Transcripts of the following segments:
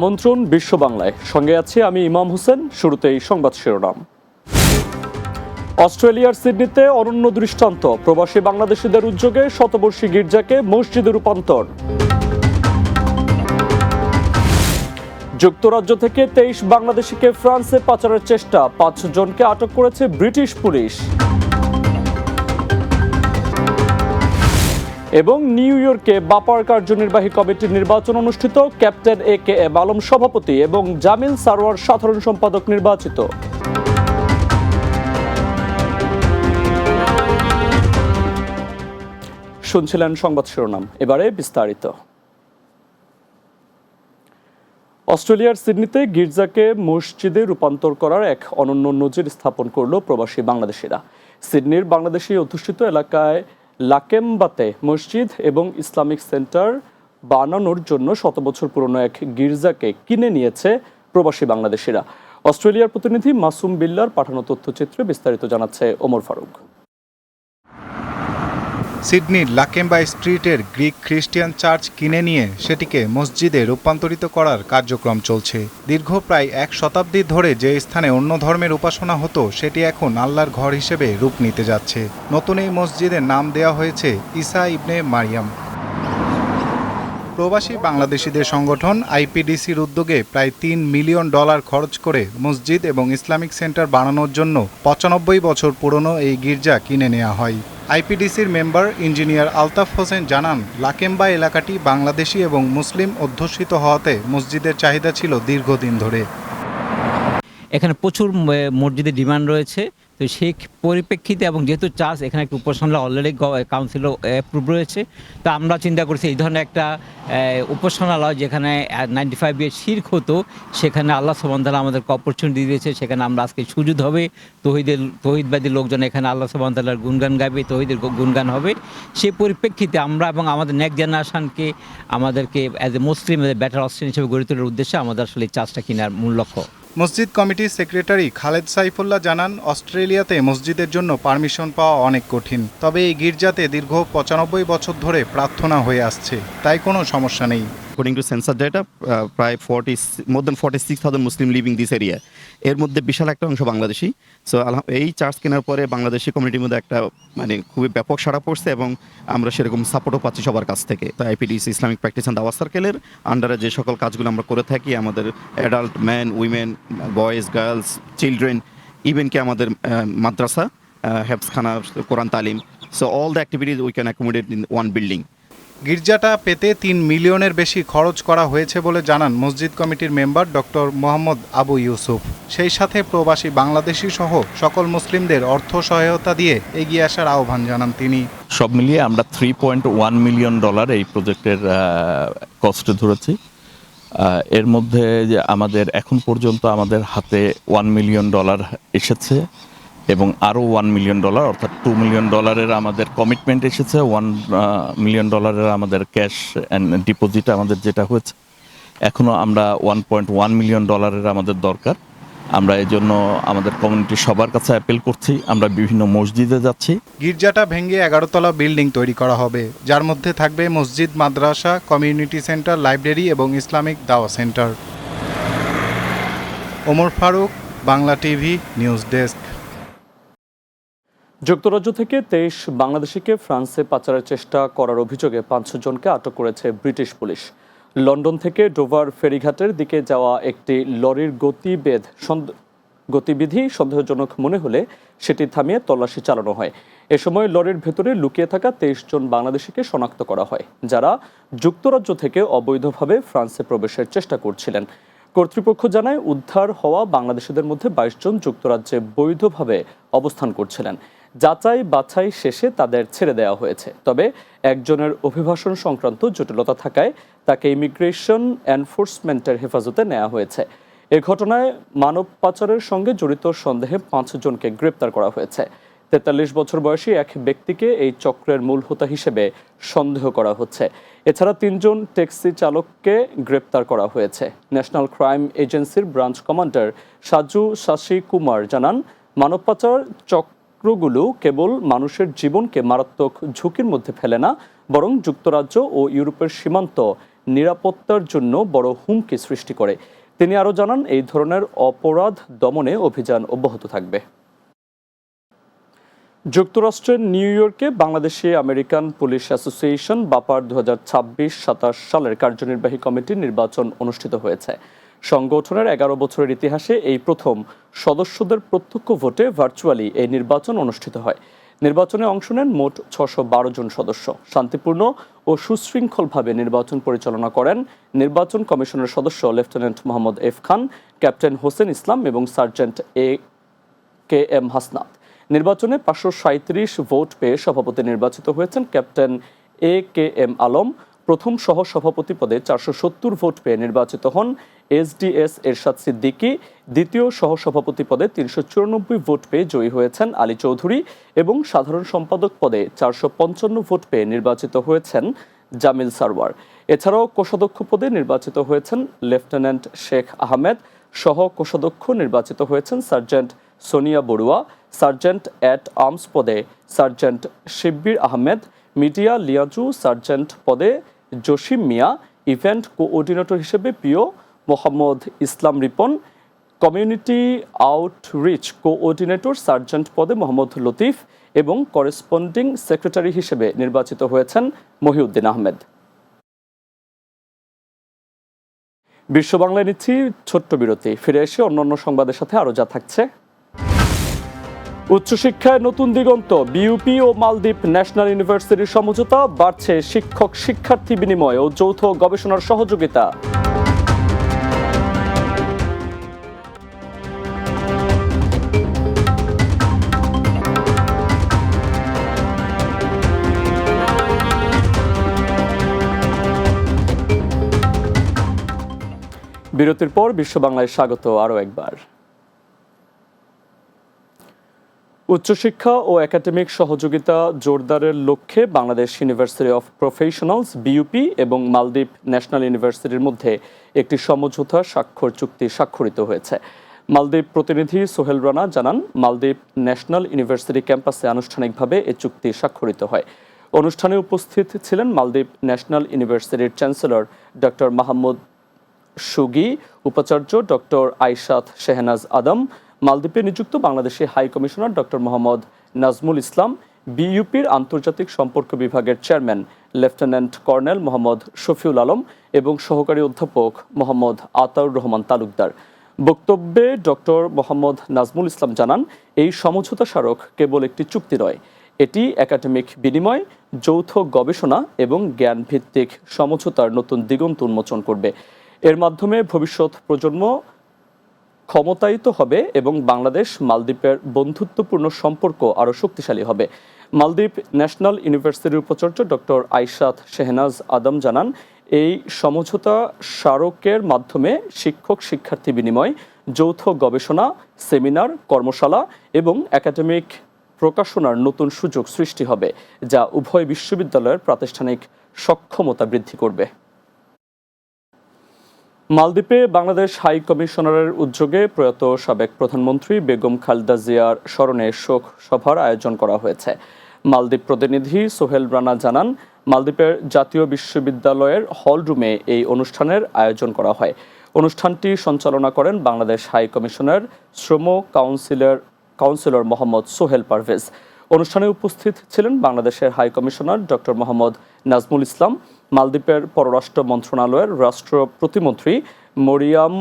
আমন্ত্রণ বিশ্ব বাংলায়। সঙ্গে আছি আমি ইমাম হোসেন, শুরুতেই সংবাদ শিরোনাম। অস্ট্রেলিয়ার সিডনিতে অনন্য দৃষ্টান্ত। প্রবাসী বাংলাদেশিদের উদ্যোগে শতবর্ষী গির্জাকে মসজিদে রূপান্তর। যুক্তরাজ্য থেকে তেইশ বাংলাদেশিকে ফ্রান্সে পাচারের চেষ্টা। পাঁচ জনকে আটক করেছে ব্রিটিশ পুলিশ। এবং নিউ ইয়র্কে বাপার কার্যনির্বাহী কমিটির নির্বাচন অনুষ্ঠিত, captain A K M Alam সভাপতি এবং জামিল সারোয়ার সাধারণ সম্পাদক নির্বাচিত। শুনছিলেন সংবাদ শিরোনাম, এবারে বিস্তারিত। অস্ট্রেলিয়ার সিডনিতে গির্জাকে মসজিদে রূপান্তর করার এক অনন্য নজির স্থাপন করল প্রবাসী বাংলাদেশিরা। সিডনির বাংলাদেশি অধ্যুষিত এলাকায় লাকেম্বাতে মসজিদ এবং ইসলামিক সেন্টার বানানোর জন্য শত বছর পুরনো এক গির্জাকে কিনে নিয়েছে প্রবাসী বাংলাদেশিরা। অস্ট্রেলিয়ার প্রতিনিধি মাসুম বিল্লার পাঠানো তথ্যচিত্রে বিস্তারিত জানাচ্ছে ওমর ফারুক। সিডনির লাকেম্বা স্ট্রিটের গ্রিক খ্রিস্টিয়ান চার্চ কিনে নিয়ে সেটিকে মসজিদে রূপান্তরিত করার কার্যক্রম চলছে। দীর্ঘ প্রায় এক শতাব্দী ধরে যে স্থানে অন্য ধর্মের উপাসনা হতো, সেটি এখন আল্লাহর ঘর হিসেবে রূপ নিতে যাচ্ছে। নতুন এই মসজিদের নাম দেওয়া হয়েছে ঈসা ইবনে মারিয়াম। প্রবাসী বাংলাদেশিদের সংগঠন আইপিডিসির উদ্যোগে প্রায় তিন মিলিয়ন ডলার খরচ করে মসজিদ এবং ইসলামিক সেন্টার বানানোর জন্য পঁচানব্বই বছর পুরনো এই গির্জা কিনে নেওয়া হয়। আইপিডিসির মেম্বার ইঞ্জিনিয়ার আলতাফ হোসেন জানান, লাকেম্বা এলাকাটি বাংলাদেশি এবং মুসলিম অধ্যুষিত হওয়াতে মসজিদের চাহিদা ছিল দীর্ঘদিন ধরে। এখানে প্রচুর মসজিদের ডিমান্ড রয়েছে। তো সেই পরিপ্রেক্ষিতে এবং যেহেতু চার্জ এখানে একটা উপাসনা অলরেডি কাউন্সিল অ্যাপ্রুভ রয়েছে। তো আমরা চিন্তা করছি, এই ধরনের একটা উপাসনালয় যেখানে নাইনটি ফাইভ ইয়ার শির্ক হতো সেখানে আল্লাহ সুবান্তালা আমাদেরকে অপরচুনিটি দিয়েছে। সেখানে আমরা আজকে সুযোগ হবে, তহিদের, তহিদবাদী লোকজন এখানে আল্লাহ সুবান্তালার গুণগান গাইবে, তহিদের গুণগান হবে। সেই পরিপ্রেক্ষিতে আমরা এবং আমাদের নেক্সট জেনারেশনকে আমাদেরকে অ্যাজ এ মুসলিম বেটার অস্ট্রেন হিসেবে গড়ে তোলার উদ্দেশ্যে আমাদের আসলে এই চার্জটা কেনার মূল লক্ষ্য। মসজিদ কমিটির সেক্রেটারি খালেদ সাইফুল্লাহ জানান, অস্ট্রেলিয়াতে মসজিদের জন্য পারমিশন পাওয়া অনেক কঠিন, তবে এই গির্জাতে দীর্ঘ পঁচানব্বই বছর ধরে প্রার্থনা হয়ে আসছে, তাই কোনো সমস্যা নেই। To census data, uh, প্রায় forty more than forty six thousand Muslim living this area এর মধ্যে বিশাল একটা অংশ বাংলাদেশি। সো এই চার্জ কেনার পরে বাংলাদেশি কমিউনিটির মধ্যে একটা মানে খুবই ব্যাপক সাড়া পড়ছে এবং আমরা সেরকম সাপোর্টও পাচ্ছি সবার কাছ থেকে। তো আইপিডিসি ইসলামিক প্র্যাকটিস অ্যান্ড দাওয়া সার্কেলের আন্ডারে যে সকল কাজগুলো আমরা করে থাকি আমাদের adult man women boys girls children even কি আমাদের মাদ্রাসা হেফসখানা কোরআন তালিম। So all the activities we can accommodate in one building গির্জাটা পেতে তিন মিলিয়নের বেশি খরচ করা হয়েছে বলে জানান মসজিদ কমিটির মেম্বার ডক্টর মোহাম্মদ আবু ইউসুফ। সেই সাথে প্রবাসী বাংলাদেশি সহ সকল মুসলিমদের অর্থ সহায়তা দিয়ে এগিয়ে আসার আহ্বান জানান তিনি। সব মিলিয়ে আমরা three point one million dollar এই প্রজেক্টের কস্টে ধরেছি। এর মধ্যে যে আমাদের এখন পর্যন্ত আমাদের হাতে ওয়ান মিলিয়ন ডলার এসেছে। এবং আরও ওয়ান মিলিয়ন ডলার অর্থাৎ টু মিলিয়ন ডলারের আমাদের কমিটমেন্ট এসেছে ওয়ান মিলিয়ন ডলারের আমাদের ক্যাশ অ্যান্ড ডিপোজিট আমাদের যেটা হয়েছে। এখনও আমরা ওয়ান পয়েন্ট ওয়ান মিলিয়ন ডলারের আমাদের দরকার। আমরা এই জন্য আমাদের কমিউনিটি সবার কাছে অ্যাপিল করছি। আমরা বিভিন্ন মসজিদে যাচ্ছি। গির্জাটা ভেঙে এগারোতলা বিল্ডিং তৈরি করা হবে। যার মধ্যে থাকবে মসজিদ, মাদ্রাসা কমিউনিটি সেন্টার লাইব্রেরি এবং ইসলামিক দাওয়া centre Omar Faruk, Bangla TV, news desk. যুক্তরাজ্য থেকে তেইশ বাংলাদেশিকে ফ্রান্সে পাচারের চেষ্টা করার অভিযোগে পাঁচ জনকে আটক করেছে ব্রিটিশ পুলিশ। লন্ডন থেকে ডোভার ফেরিঘাটের দিকে যাওয়া একটি লরির গতিবেদ গতিবিধি সন্দেহজনক মনে হলে সেটি থামিয়ে তল্লাশি চালানো হয়। এ সময় লরির ভেতরে লুকিয়ে থাকা তেইশ জন বাংলাদেশিকে শনাক্ত করা হয়, যারা যুক্তরাজ্য থেকে অবৈধভাবে ফ্রান্সে প্রবেশের চেষ্টা করছিলেন। কর্তৃপক্ষ জানায়, উদ্ধার হওয়া বাংলাদেশিদের মধ্যে বাইশ জন যুক্তরাজ্যে বৈধভাবে অবস্থান করছিলেন। যাচাই বাছাই শেষে তাদের ছেড়ে দেওয়া হয়েছে। তবে একজনের অভিবাসন সংক্রান্ত জটিলতা থাকায় তাকে ইমিগ্রেশন এনফোর্সমেন্টের হেফাজতে নেওয়া হয়েছে। এ ঘটনায় মানব পাচারের সঙ্গে জড়িত সন্দেহে পাঁচজনকে গ্রেপ্তার করা হয়েছে। তেতাল্লিশ বছর বয়সী এক ব্যক্তিকে এই চক্রের মূল হোতা হিসেবে সন্দেহ করা হচ্ছে। এছাড়া তিনজন ট্যাক্সি চালককে গ্রেপ্তার করা হয়েছে। ন্যাশনাল ক্রাইম এজেন্সির ব্রাঞ্চ কমান্ডার সাজু শাশি কুমার জানান, মানব পাচার চক্রগুলো কেবল মানুষের জীবনকে মারাত্মক ঝুঁকির মধ্যে ফেলে না, বরং যুক্তরাজ্য ও ইউরোপের সীমান্ত নিরাপত্তার জন্য বড় হুমকি সৃষ্টি করে। তিনি আরও জানান, এই ধরনের অপরাধ দমনে অভিযান অব্যাহত থাকবে। যুক্তরাষ্ট্রের নিউ ইয়র্কে বাংলাদেশি আমেরিকান পুলিশ অ্যাসোসিয়েশন বাপার দু হাজার সালের কার্যনির্বাহী কমিটির নির্বাচন অনুষ্ঠিত হয়েছে। সংগঠনের এগারো বছরের ইতিহাসে এই প্রথম সদস্যদের প্রত্যক্ষ ভোটে ভার্চুয়ালি এই নির্বাচন অনুষ্ঠিত হয়। নির্বাচনে অংশ নেন মোট ছশো বারো জন সদস্য। শান্তিপূর্ণ ও সুশৃঙ্খলভাবে নির্বাচন পরিচালনা করেন নির্বাচন কমিশনের সদস্য lieutenant Mohammad F Khan, captain Hossain Islam এবং sergeant A K M Hasnat. নির্বাচনে পাঁচশো সাঁত্রিশ ভোট পেয়ে সভাপতি নির্বাচিত হয়েছেন captain A K M Alam. প্রথম সহ সভাপতি পদে চারশো সত্তর ভোট পেয়ে নির্বাচিত হন এসডিএস এরশাদ সিদ্দিকী। দ্বিতীয় সহ সভাপতি পদে তিনশো চুরানব্বই ভোট পেয়ে জয়ী হয়েছেন আলী চৌধুরী এবং সাধারণ সম্পাদক পদে চারশো পঞ্চান্ন ভোট পেয়ে নির্বাচিত হয়েছেন জামিল সারওয়ার। এছাড়াও কোষাধ্যক্ষ পদে নির্বাচিত হয়েছেন লেফটেন্যান্ট শেখ আহমেদ সহ কোষাধ্যক্ষ নির্বাচিত হয়েছেন sergeant Sonia Barua, sergeant at arms পদে sergeant Shibbir Ahmed, media liaison sergeant পদে জসিম মিয়া, ইভেন্ট কোঅর্ডিনেটর হিসেবে প্রিয় Mohammad Islam Ripon, community outreach coordinator sergeant পদে মোহাম্মদ লতিফ এবং করেসপন্ডিং সেক্রেটারি হিসেবে নির্বাচিত হয়েছেন মহিউদ্দিন আহমেদ। বিশ্ব বাংলায় নিচ্ছি ছোট্ট বিরতি। ফিরে এসে অন্যান্য সংবাদের সাথে আরও যা থাকছে। উচ্চশিক্ষায় নতুন দিগন্ত বিইউপি ও মালদ্বীপ ন্যাশনাল ইউনিভার্সিটির সমঝোতা, বাড়ছে শিক্ষক শিক্ষার্থী বিনিময় ও যৌথ গবেষণার সহযোগিতা। বিরতির পর বিশ্ব বাংলায় স্বাগত আরও একবার। উচ্চশিক্ষা ও একাডেমিক সহযোগিতা জোরদারের লক্ষ্যে Bangladesh university of professionals BUP এবং মালদ্বীপ ন্যাশনাল ইউনিভার্সিটির মধ্যে একটি সমঝোতা স্বাক্ষর চুক্তি স্বাক্ষরিত হয়েছে। মালদ্বীপ প্রতিনিধি সোহেল রানা জানান, মালদ্বীপ ন্যাশনাল ইউনিভার্সিটি ক্যাম্পাসে আনুষ্ঠানিকভাবে এ চুক্তি স্বাক্ষরিত হয়। অনুষ্ঠানে উপস্থিত ছিলেন মালদ্বীপ ন্যাশনাল ইউনিভার্সিটির চ্যান্সেলর ডক্টর মাহমুদ সুগি, উপাচার্য ডক্টর আইশাত শেহনাজ আদম মালদ্বীপে নিযুক্ত Bangladeshi high commissioner doctor Mohammad Nazmul Islam, বিইউপির আন্তর্জাতিক সম্পর্ক বিভাগের chairman lieutenant colonel Mohammad Shafiul Alam এবং সহকারী অধ্যাপক মোহাম্মদ আতাউর রহমান তালুকদার। বক্তব্যে ডক্টর মোহাম্মদ নাজমুল ইসলাম জানান, এই সমঝোতা স্মারক কেবল একটি চুক্তি নয়, এটি একাডেমিক বিনিময়, যৌথ গবেষণা এবং জ্ঞান ভিত্তিক সমঝোতার নতুন দিগন্ত উন্মোচন করবে। এর মাধ্যমে ভবিষ্যৎ প্রজন্ম ক্ষমতায়িত হবে এবং বাংলাদেশ মালদ্বীপের বন্ধুত্বপূর্ণ সম্পর্ক আরও শক্তিশালী হবে। মালদ্বীপ ন্যাশনাল ইউনিভার্সিটির উপাচার্য ডক্টর আইশাত শেহনাজ আদম জানান, এই সমঝোতা স্মারকের মাধ্যমে শিক্ষক শিক্ষার্থী বিনিময়, যৌথ গবেষণা, সেমিনার, কর্মশালা এবং একাডেমিক প্রকাশনার নতুন সুযোগ সৃষ্টি হবে, যা উভয় বিশ্ববিদ্যালয়ের প্রাতিষ্ঠানিক সক্ষমতা বৃদ্ধি করবে। মালদ্বীপে বাংলাদেশ হাই কমিশনারের উদ্যোগে প্রয়াত সাবেক প্রধানমন্ত্রী বেগম খালেদা জিয়ার স্মরণে শোক সভার আয়োজন করা হয়েছে। মালদ্বীপ প্রতিনিধি সোহেল রানা জানান, মালদ্বীপের জাতীয় বিশ্ববিদ্যালয়ের হল রুমে এই অনুষ্ঠানের আয়োজন করা হয়। অনুষ্ঠানটি সঞ্চালনা করেন বাংলাদেশ হাই কমিশনার শ্রম কাউন্সিলর কাউন্সিলর মোহাম্মদ সোহেল পারভেজ। অনুষ্ঠানে উপস্থিত ছিলেন বাংলাদেশের high commissioner doctor Mohammad Nazmul Islam, মালদ্বীপের পররাষ্ট্র মন্ত্রণালয়ের রাষ্ট্র প্রতিমন্ত্রী মরিয়াম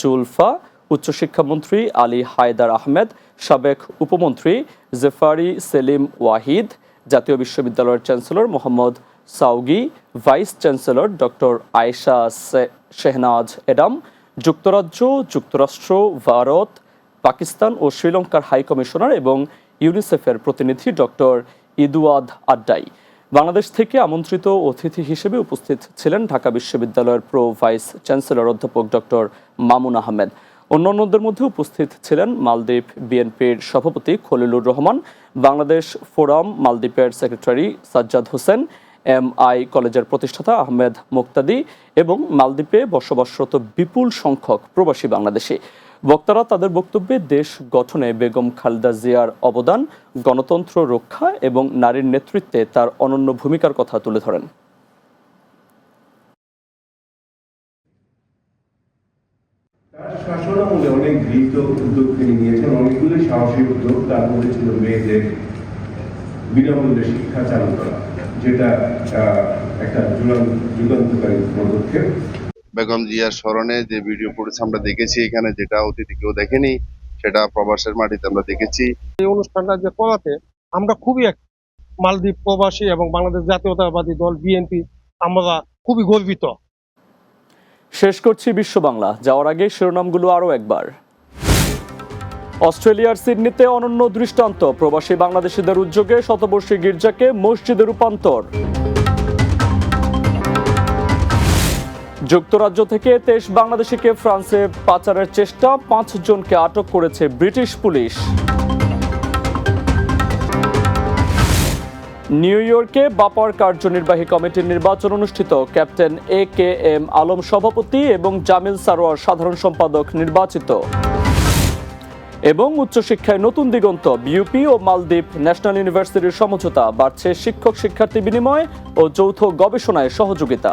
জুলফা উচ্চশিক্ষামন্ত্রী আলী হায়দার আহমেদ, সাবেক উপমন্ত্রী জেফারি সেলিম ওয়াহিদ, জাতীয় বিশ্ববিদ্যালয়ের chancellor Mohammad Saugi vice chancellor doctor Ayesha Shehnaz Adam, যুক্তরাজ্য, যুক্তরাষ্ট্র, ভারত, পাকিস্তান ও শ্রীলঙ্কার হাই কমিশনার এবং ইউনিসেফের প্রতিনিধি ডক্টর ইদুয়াদ আড্ডাই। বাংলাদেশ থেকে আমন্ত্রিত অতিথি হিসেবে উপস্থিত ছিলেন ঢাকা বিশ্ববিদ্যালয়ের প্রো ভাইস চ্যান্সেলর অধ্যাপক ডক্টর মামুন আহমেদ। অন্যান্যদের মধ্যে উপস্থিত ছিলেন মালদ্বীপ বিএনপির সভাপতি খলিলুর রহমান, বাংলাদেশ ফোরাম মালদ্বীপের secretary Sajjad Hossain M I কলেজের প্রতিষ্ঠাতা আহমেদ মুক্তাদি এবং মালদ্বীপে বসবাসরত বিপুল সংখ্যক প্রবাসী বাংলাদেশি। বক্তারা তাদের বক্তব্যে দেশ গঠনে বেগম খালেদা জিয়ার অবদান, গণতন্ত্র রক্ষা এবং নারীর নেতৃত্বে তার অনন্য ভূমিকার কথা তুলে ধরেন। অনেক গৃহীত উদ্যোগ তিনি নিয়েছেন, অনেকগুলি সাহসী উদ্যোগ। তার মধ্যে ছিল মেয়েদের বিনামূল্যে শিক্ষা চালু করা, যেটা একটা যুগান্তকারী পদক্ষেপ। বেগম জিয়ার স্মরণে যে ভিডিও ফুটেজ আমরা দেখেছি এখানে যেটা অতীতে কেউ দেখেনি সেটা প্রবাসের মাটিতে আমরা দেখেছি। এই অনুষ্ঠানটা যে করাতে আমরা খুবই এক মালদ্বীপ প্রবাসী এবং বাংলাদেশ জাতীয়তাবাদী দল বিএনপি আমরা খুবই গর্বিত। শেষ করছি বিশ্ব বাংলা। যাওয়ার আগে শিরোনামগুলো আরও একবার। অস্ট্রেলিয়ার সিডনিতে অনন্য দৃষ্টান্ত। প্রবাসী বাংলাদেশিদের উদ্যোগে শতবর্ষী গির্জাকে মসজিদে রূপান্তর। যুক্তরাজ্য থেকে তেইশ বাংলাদেশিকে ফ্রান্সে পাচারের চেষ্টা, পাঁচ জনকে আটক করেছে ব্রিটিশ পুলিশ। নিউ ইয়র্কে বাপার কার্যনির্বাহী কমিটির নির্বাচন অনুষ্ঠিত। Captain A K M Alam সভাপতি এবং জামিল সারোয়ার সাধারণ সম্পাদক নির্বাচিত। এবং উচ্চশিক্ষায় নতুন দিগন্ত, বিউপি ও মালদ্বীপ ন্যাশনাল ইউনিভার্সিটির সমঝোতা, বাড়ছে শিক্ষক শিক্ষার্থী বিনিময় ও যৌথ গবেষণায় সহযোগিতা।